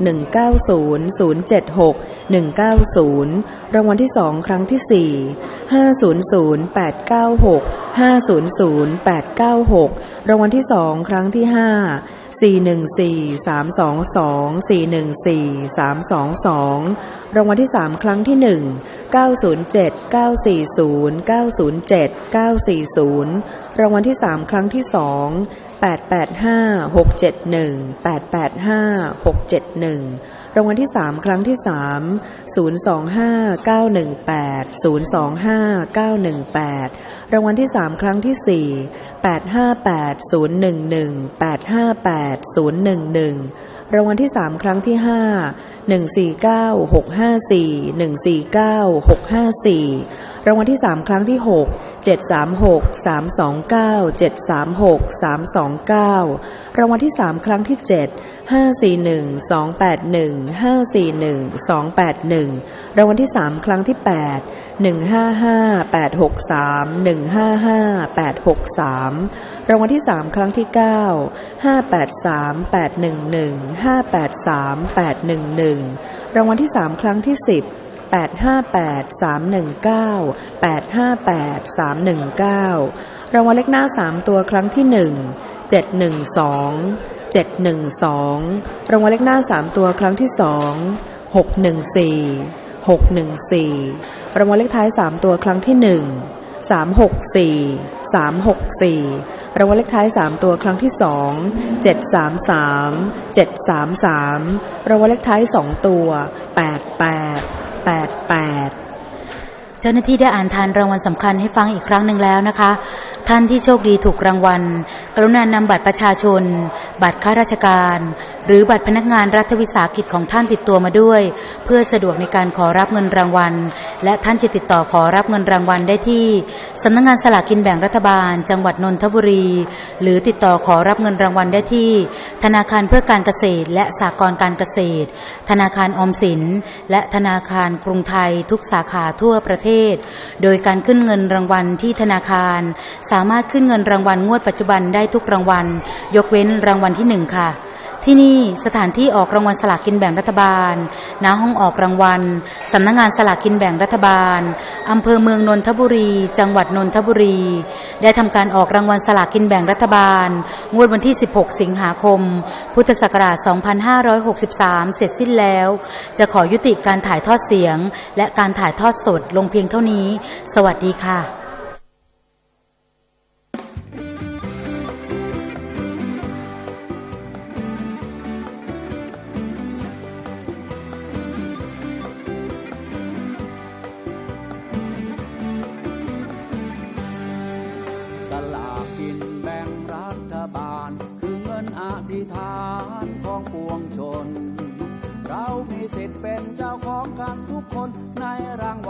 190 076 190 รางวัลที่ 2 ครั้งที่ 4 500 896 500 896 รางวัลที่ 2 ครั้งที่ 5 414 322 414 322 รางวัลที่ 3 ครั้งที่ 1 907 940 907 940 รางวัลที่ 3 ครั้งที่ 2 885 671 885 671 รางวัลที่ 3 ครั้งที่ 3 025 918 025 918 รางวัลที่ 3 ครั้งที่ 4 858 011 858 011 รางวัลที่ 3 ครั้งที่ 5 149 654 149 654 รางวัลที่ 3 ครั้งที่ 6 736 329 736 329 รางวัลที่ 3 ครั้งที่ 7 541 281 541 281 รางวัลที่ 3 ครั้งที่ 8 155 863 155 863 รางวัลที่ 3 ครั้งที่ 9 583 811 583 811 รางวัลที่ 3 ครั้งที่ 10 858 319 858 319 รางวัลเลขหน้า 3 ตัวครั้งที่ 1 712 712 รางวัลเลขหน้า 3 ตัวครั้งที่ 2 614 614 รางวัลเลขท้าย 3 ตัวครั้งที่ 1 364 364 รางวัลเลขท้าย 3 ตัวครั้งที่ 2 733 733 รางวัลเลขท้าย 2 ตัว 88 88 เจ้าหน้าที่ได้อ่านทานรางวัลสำคัญให้ฟังอีกครั้งหนึ่งแล้วนะคะ ท่านที่โชคดีถูกรางวัล กรุณานำบัตรประชาชน บัตรข้าราชการ หรือบัตรพนักงานรัฐวิสาหกิจของท่านติดตัวมาด้วย เพื่อสะดวกในการขอรับเงินรางวัล และท่านจะติดต่อขอรับเงินรางวัลได้ที่สำนักงานสลากกินแบ่งรัฐบาล จังหวัดนนทบุรี หรือติดต่อขอรับเงินรางวัลได้ที่ ธนาคารเพื่อการเกษตร และสหกรณ์การเกษตร ธนาคารออมสิน และธนาคารกรุงไทยทุกสาขาทั่วประเทศ โดยการขึ้นเงินรางวัลที่ธนาคารสาามารถขึ้นเงินรางวัลงวดปัจจุบันได้ทุกรางวัล ยกเว้นรางวัลที่หนึ่งค่ะ ที่นี่สถานที่ออกรางวัลสลากกินแบ่งรัฐบาลณห้องออกรางวัลสำนักงงานสลากกินแบ่งรัฐบาลอำเภอเมืองนนทบุรี จังหวัดนนทบุรี ได้ทำการออกรางวัลสลากกินแบ่งรัฐบาล งวดวันที่ 16 สิงหาคม พุทธศักราช 2563 เสร็จสิ้นแล้ว จะขอยุติการถ่ายทอดเสียง และการถ่ายทอดสดลงเพียงเท่านี้ สวัสดีค่ะ กันทุกคนในรางวัล